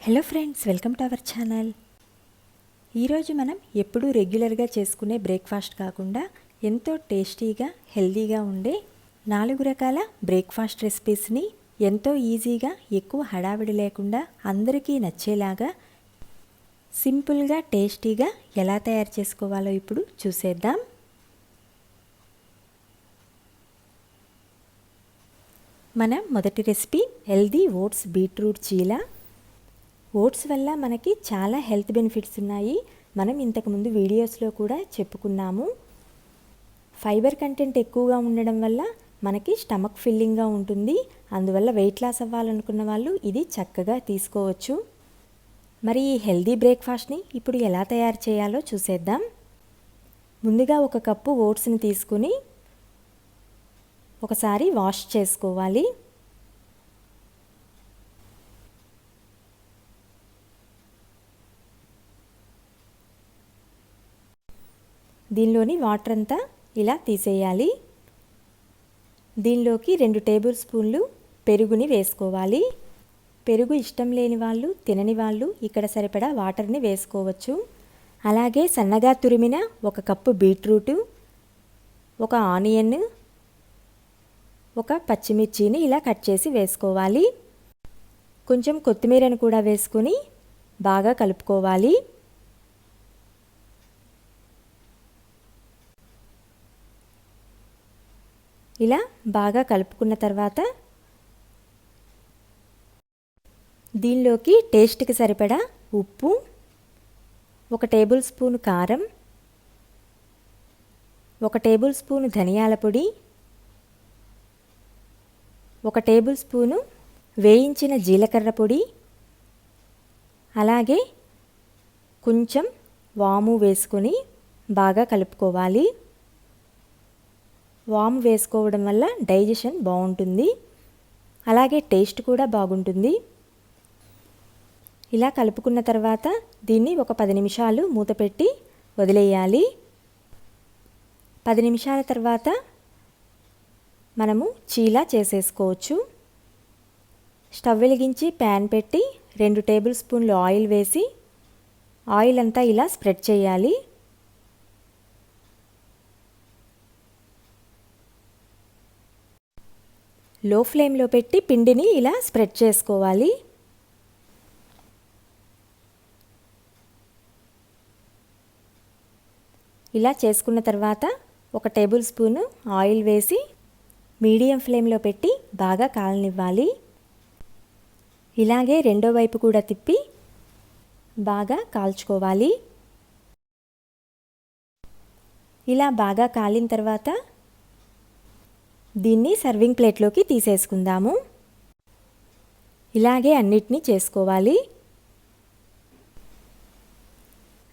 Hello friends welcome to our channel ఈరోజు మనం ఎప్పుడూ రెగ్యులర్గా చేసుకునే బ్రేక్ఫాస్ట్ కాకుండా ఎంతో టేస్టీగా హెల్తీగా ఉండే నాలుగు రకాల బ్రేక్ఫాస్ట్ రెసిపీస్ని ఎంతో ఈజీగా ఎక్కువ హడావిడి లేకుండా అందరికీ నచ్చేలాగా సింపుల్గా టేస్టీగా ఎలా తయారు చేసుకోవాలో ఇప్పుడు చూసేద్దాం. మన మొదటి recipe healthy oats beetroot cheela. Oats వల్ల మనకి చాలా హెల్త్ బెనిఫిట్స్ ఉన్నాయి. మనం ఇంతకుముందు వీడియోస్లో కూడా చెప్పుకున్నాము. ఫైబర్ కంటెంట్ ఎక్కువగా ఉండడం వల్ల మనకి స్టమక్ ఫిల్లింగ్గా ఉంటుంది. అందువల్ల వెయిట్ లాస్ అవ్వాలనుకున్న వాళ్ళు ఇది చక్కగా తీసుకోవచ్చు. మరి ఈ హెల్దీ బ్రేక్ఫాస్ట్ని ఇప్పుడు ఎలా తయారు చేయాలో చూసేద్దాం. ముందుగా ఒక కప్పు ఓట్స్ని తీసుకుని ఒకసారి వాష్ చేసుకోవాలి. దీనిలోని వాటర్ అంతా ఇలా తీసేయాలి. దీనిలోకి రెండు టేబుల్ స్పూన్లు పెరుగుని వేసుకోవాలి. పెరుగు ఇష్టం లేని వాళ్ళు తినని వాళ్ళు ఇక్కడ సరిపడా వాటర్ని వేసుకోవచ్చు. అలాగే సన్నగా తురిమిన ఒక కప్పు బీట్రూటు ఒక ఆనియన్ ఒక పచ్చిమిర్చిని ఇలా కట్ చేసి వేసుకోవాలి. కొంచెం కొత్తిమీరను కూడా వేసుకొని బాగా కలుపుకోవాలి. ఇలా బాగా కలుపుకున్న తర్వాత దీనిలోకి టేస్ట్కి సరిపడా ఉప్పు ఒక టేబుల్ స్పూన్ కారం ఒక టేబుల్ స్పూన్ ధనియాల పొడి ఒక టేబుల్ స్పూను వేయించిన జీలకర్ర పొడి అలాగే కొంచెం వాము వేసుకొని బాగా కలుపుకోవాలి. వామ్ వేసుకోవడం వల్ల డైజెషన్ బాగుంటుంది. అలాగే టేస్ట్ కూడా బాగుంటుంది. ఇలా కలుపుకున్న తర్వాత దీన్ని ఒక పది నిమిషాలు మూత పెట్టి వదిలేయాలి. పది నిమిషాల తర్వాత మనము చీలా చేసేసుకోవచ్చు. స్టవ్ వెలిగించి ప్యాన్ పెట్టి రెండు టేబుల్ స్పూన్లు ఆయిల్ వేసి ఆయిల్ అంతా ఇలా స్ప్రెడ్ చేయాలి. లో ఫ్లేమ్లో పెట్టి పిండిని ఇలా స్ప్రెడ్ చేసుకోవాలి. ఇలా చేసుకున్న తర్వాత ఒక టేబుల్ స్పూను ఆయిల్ వేసి మీడియం ఫ్లేమ్లో పెట్టి బాగా కాలనివ్వాలి. ఇలాగే రెండో వైపు కూడా తిప్పి బాగా కాల్చుకోవాలి. ఇలా బాగా కాలిన తర్వాత దీన్ని సర్వింగ్ ప్లేట్లోకి తీసేసుకుందాము. ఇలాగే అన్నిటినీ చేసుకోవాలి.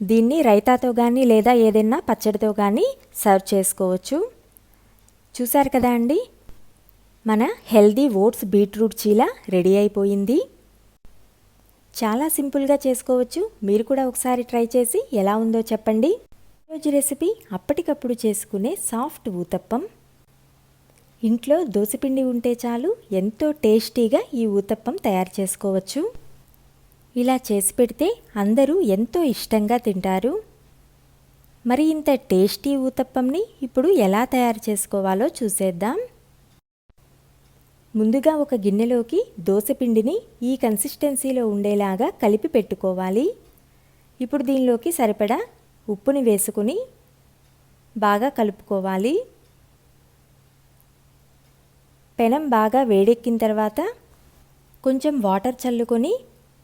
దీన్ని రైతాతో కానీ లేదా ఏదైనా పచ్చడితో కానీ సర్వ్ చేసుకోవచ్చు. చూసారు కదా అండి? మన healthy oats beetroot cheela ready అయిపోయింది. చాలా సింపుల్గా చేసుకోవచ్చు. మీరు కూడా ఒకసారి ట్రై చేసి ఎలా ఉందో చెప్పండి. రోజు రెసిపీ అప్పటికప్పుడు చేసుకునే సాఫ్ట్ ఊతప్పం. ఇంట్లో దోసపిండి ఉంటే చాలు ఎంతో టేస్టీగా ఈ ఊతప్పం తయారు చేసుకోవచ్చు. ఇలా చేసి పెడితే అందరూ ఎంతో ఇష్టంగా తింటారు. మరి ఇంత టేస్టీ ఊతప్పంని ఇప్పుడు ఎలా తయారు చేసుకోవాలో చూసేద్దాం. ముందుగా ఒక గిన్నెలోకి దోసపిండిని ఈ కన్సిస్టెన్సీలో ఉండేలాగా కలిపి పెట్టుకోవాలి. ఇప్పుడు దీనిలోకి సరిపడా ఉప్పుని వేసుకుని బాగా కలుపుకోవాలి. పెనం బాగా వేడెక్కిన తర్వాత కొంచెం వాటర్ చల్లుకొని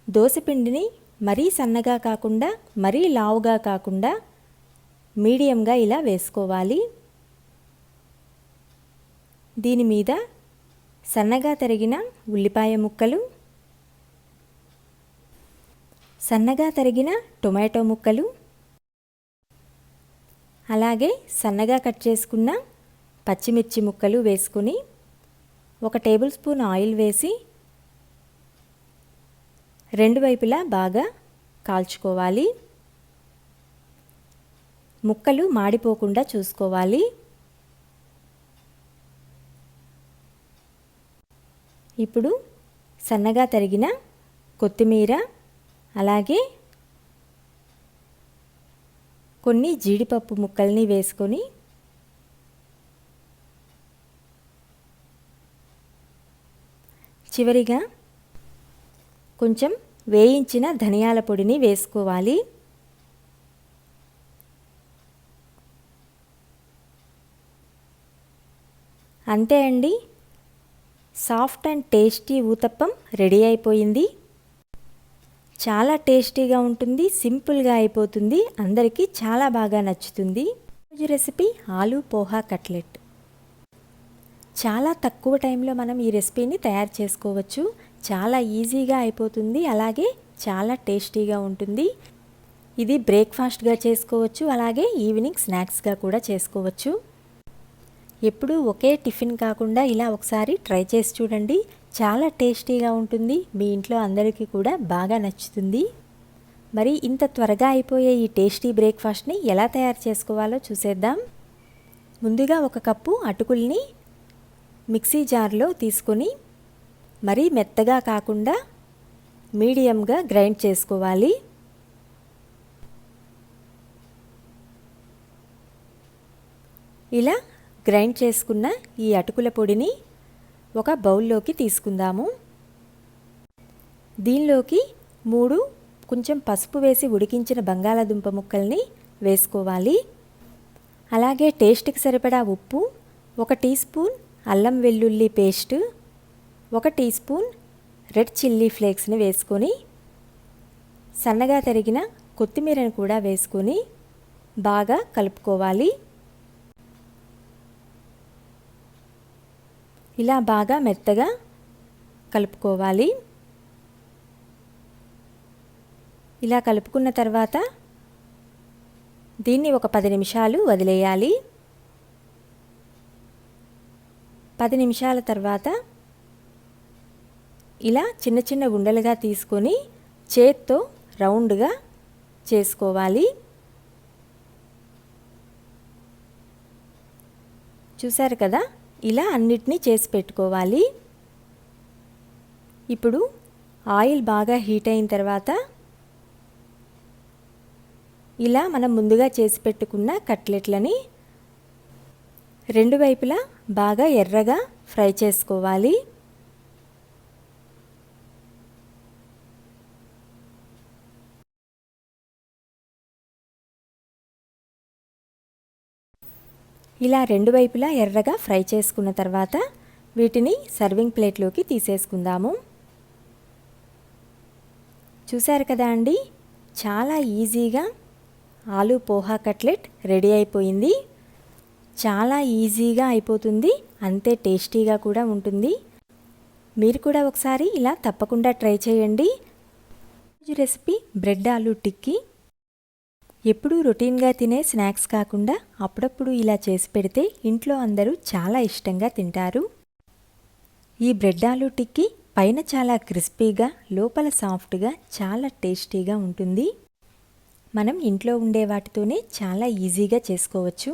దోశపిండిని మరీ సన్నగా కాకుండా మరీ లావుగా కాకుండా మీడియంగా ఇలా వేసుకోవాలి. దీని మీద సన్నగా తరిగిన ఉల్లిపాయ ముక్కలు సన్నగా తరిగిన టొమాటో ముక్కలు అలాగే సన్నగా కట్ చేసుకున్న పచ్చిమిర్చి ముక్కలు వేసుకుని ఒక టేబుల్ స్పూన్ ఆయిల్ వేసి రెండు వైపులా బాగా కాల్చుకోవాలి. ముక్కలు మాడిపోకుండా చూసుకోవాలి. ఇప్పుడు సన్నగా తరిగిన కొత్తిమీర అలాగే కొన్ని జీడిపప్పు ముక్కల్ని వేసుకొని చివరిగా కొంచెం వేయించిన ధనియాల పొడిని వేసుకోవాలి. అంతే అండి. Soft and tasty uttapam ready అయిపోయింది. చాలా టేస్టీగా ఉంటుంది సింపుల్గా అయిపోతుంది అందరికీ చాలా బాగా నచ్చుతుంది. రోజు రెసిపీ ఆలూ పోహా కట్లెట్. చాలా తక్కువ టైంలో మనం ఈ రెసిపీని తయారు చేసుకోవచ్చు. చాలా ఈజీగా అయిపోతుంది. అలాగే చాలా టేస్టీగా ఉంటుంది. ఇది బ్రేక్ఫాస్ట్గా చేసుకోవచ్చు. అలాగే ఈవినింగ్ స్నాక్స్గా కూడా చేసుకోవచ్చు. ఎప్పుడూ ఒకే టిఫిన్ కాకుండా ఇలా ఒకసారి ట్రై చేసి చూడండి. చాలా టేస్టీగా ఉంటుంది. మీ ఇంట్లో అందరికీ కూడా బాగా నచ్చుతుంది. మరి ఇంత త్వరగా అయిపోయే ఈ టేస్టీ బ్రేక్ఫాస్ట్ని ఎలా తయారు చేసుకోవాలో చూసేద్దాం. ముందుగా ఒక కప్పు అటుకుల్ని మిక్సీ జార్లో తీసుకొని మరీ మెత్తగా కాకుండా మీడియంగా గ్రైండ్ చేసుకోవాలి. ఇలా గ్రైండ్ చేసుకున్న ఈ అటుకుల పొడిని ఒక బౌల్లోకి తీసుకుందాము. దీనిలోకి మూడు కొంచెం పసుపు వేసి ఉడికించిన బంగాళాదుంప ముక్కల్ని వేసుకోవాలి. అలాగే టేస్ట్కి సరిపడా ఉప్పు ఒక టీ స్పూన్ అల్లం వెల్లుల్లి పేస్ట్ ఒక టీ స్పూన్ రెడ్ చిల్లీ ఫ్లేక్స్ని వేసుకొని సన్నగా తరిగిన కొత్తిమీరను కూడా వేసుకొని బాగా కలుపుకోవాలి. ఇలా బాగా మెత్తగా కలుపుకోవాలి. ఇలా కలుపుకున్న తర్వాత దీన్ని ఒక పది నిమిషాలు వదిలేయాలి. పది నిమిషాల తర్వాత ఇలా చిన్న చిన్న గుండెలుగా తీసుకొని చేత్తో రౌండ్గా చేసుకోవాలి. చూశారు కదా? ఇలా అన్నిటినీ చేసి పెట్టుకోవాలి. ఇప్పుడు ఆయిల్ బాగా హీట్ అయిన తర్వాత ఇలా మనం ముందుగా చేసి పెట్టుకున్న కట్లెట్లని రెండు వైపులా బాగా ఎర్రగా ఫ్రై చేసుకోవాలి. ఇలా రెండు వైపులా ఎర్రగా ఫ్రై చేసుకున్న తర్వాత వీటిని సర్వింగ్ ప్లేట్లోకి తీసేసుకుందాము. చూశారు కదా అండి? చాలా ఈజీగా ఆలు పోహా కట్లెట్ రెడీ అయిపోయింది. చాలా ఈజీగా అయిపోతుంది. అంతే టేస్టీగా కూడా ఉంటుంది. మీరు కూడా ఒకసారి ఇలా తప్పకుండా ట్రై చేయండి. Recipe bread aloo tikki. ఎప్పుడూ రొటీన్గా తినే స్నాక్స్ కాకుండా అప్పుడప్పుడు ఇలా చేసి పెడితే ఇంట్లో అందరూ చాలా ఇష్టంగా తింటారు. ఈ బ్రెడ్ ఆలూ టిక్కీ పైన చాలా క్రిస్పీగా లోపల సాఫ్ట్గా చాలా టేస్టీగా ఉంటుంది. మనం ఇంట్లో ఉండే వాటితోనే చాలా ఈజీగా చేసుకోవచ్చు.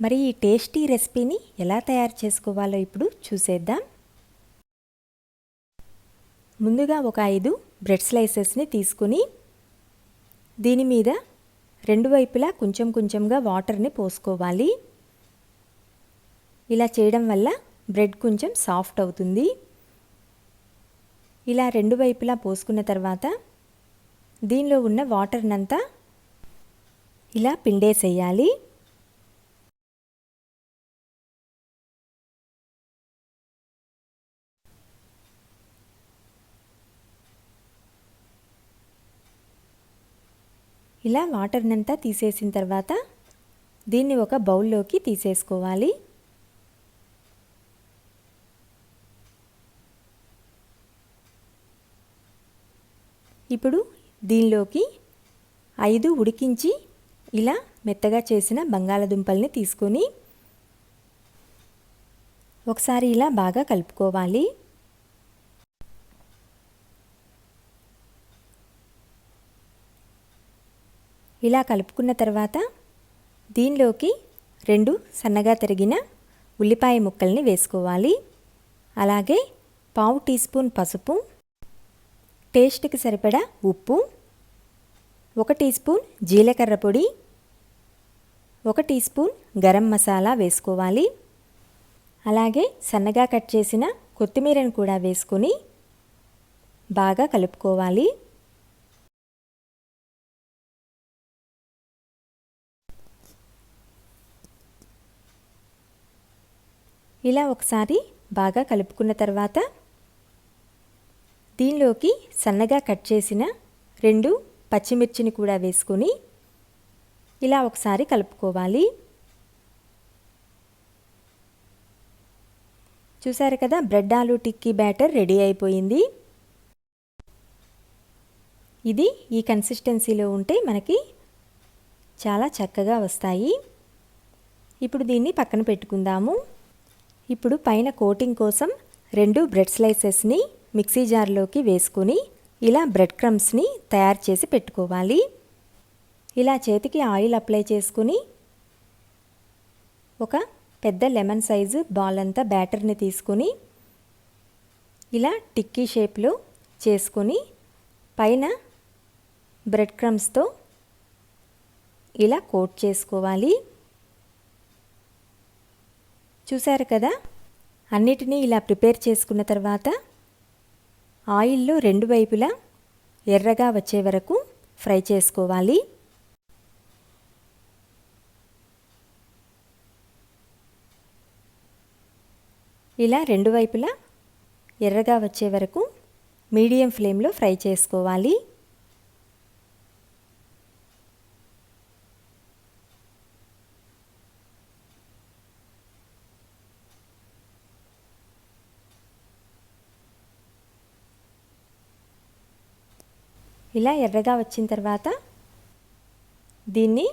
మరి ఈ టేస్టీ రెసిపీని ఎలా తయారు చేసుకోవాలో ఇప్పుడు చూసేద్దాం. ముందుగా ఒక ఐదు బ్రెడ్ స్లైసెస్ని తీసుకుని దీని మీద రెండు వైపులా కొంచెం కొంచెంగా వాటర్ని పోసుకోవాలి. ఇలా చేయడం వల్ల బ్రెడ్ కొంచెం సాఫ్ట్ అవుతుంది. ఇలా రెండు వైపులా పోసుకున్న తర్వాత దీనిలో ఉన్న వాటర్నంతా ఇలా పిండేసేయాలి. ఇలా వాటర్నంతా తీసేసిన తర్వాత దీన్ని ఒక బౌల్లోకి తీసేసుకోవాలి. ఇప్పుడు దీనిలోకి ఐదు ఉడికించి ఇలా మెత్తగా చేసిన బంగాళదుంపల్ని తీసుకొని ఒకసారి ఇలా బాగా కలుపుకోవాలి. ఇలా కలుపుకున్న తర్వాత దీనిలోకి రెండు సన్నగా తరిగిన ఉల్లిపాయ ముక్కల్ని వేసుకోవాలి. అలాగే పావు టీ స్పూన్ పసుపు టేస్ట్కి సరిపడా ఉప్పు ఒక టీ స్పూన్ జీలకర్ర పొడి ఒక టీ స్పూన్ గరం మసాలా వేసుకోవాలి. అలాగే సన్నగా కట్ చేసిన కొత్తిమీరను కూడా వేసుకొని బాగా కలుపుకోవాలి. ఇలా ఒకసారి బాగా కలుపుకున్న తర్వాత దీనిలోకి సన్నగా కట్ చేసిన రెండు పచ్చిమిర్చిని కూడా వేసుకొని ఇలా ఒకసారి కలుపుకోవాలి. చూసారు కదా బ్రెడ్ ఆలు టిక్కీ బ్యాటర్ రెడీ అయిపోయింది. ఇది ఈ కన్సిస్టెన్సీలో ఉంటే మనకి చాలా చక్కగా వస్తాయి. ఇప్పుడు దీన్ని పక్కన పెట్టుకుందాము. ఇప్పుడు పైన కోటింగ్ కోసం రెండు బ్రెడ్ స్లైసెస్ని మిక్సీ జార్లోకి వేసుకొని ఇలా బ్రెడ్ క్రమ్స్ని తయారు చేసి పెట్టుకోవాలి. ఇలా చేతికి ఆయిల్ అప్లై చేసుకుని ఒక పెద్ద లెమన్ సైజు బాల్ అంతా బ్యాటర్ని తీసుకొని ఇలా టిక్కీ షేప్లో చేసుకొని పైన బ్రెడ్ క్రమ్స్తో ఇలా కోట్ చేసుకోవాలి. చూశారు కదా? అన్నిటినీ ఇలా ప్రిపేర్ చేసుకున్న తర్వాత ఆయిల్లో రెండు వైపులా ఎర్రగా వచ్చే వరకు ఫ్రై చేసుకోవాలి. ఇలా రెండు వైపులా ఎర్రగా వచ్చే వరకు మీడియం ఫ్లేమ్లో ఫ్రై చేసుకోవాలి. ఇలా ఎర్రగా వచ్చిన తర్వాత దీన్ని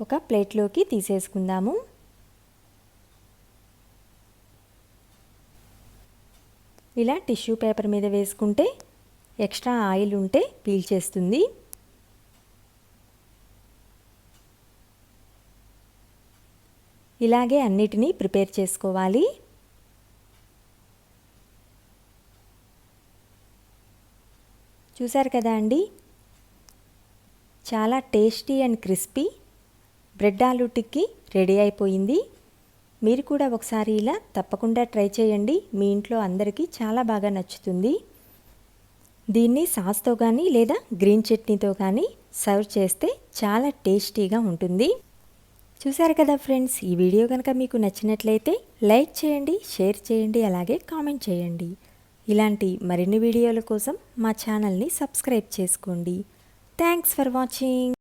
ఒక ప్లేట్లోకి తీసేసుకుందాము. ఇలా టిష్యూ పేపర్ మీద వేసుకుంటే ఎక్స్ట్రా ఆయిల్ ఉంటే పీల్చేస్తుంది. ఇలాగే అన్నిటినీ ప్రిపేర్ చేసుకోవాలి. చూశారు కదా అండి? చాలా టేస్టీ అండ్ క్రిస్పీ బ్రెడ్ ఆలు టిక్కీ రెడీ అయిపోయింది. మీరు కూడా ఒకసారి ఇలా తప్పకుండా ట్రై చేయండి. మీ ఇంట్లో అందరికీ చాలా బాగా నచ్చుతుంది. దీన్ని సాస్తో కానీ లేదా గ్రీన్ చట్నీతో కానీ సర్వ్ చేస్తే చాలా టేస్టీగా ఉంటుంది. చూసారు కదా ఫ్రెండ్స్ ఈ వీడియో కనుక మీకు నచ్చినట్లయితే లైక్ చేయండి షేర్ చేయండి అలాగే కామెంట్ చేయండి. ఇలాంటి మరిన్ని వీడియోల కోసం మా ఛానల్ని సబ్స్క్రైబ్ చేసుకోండి. Thanks for watching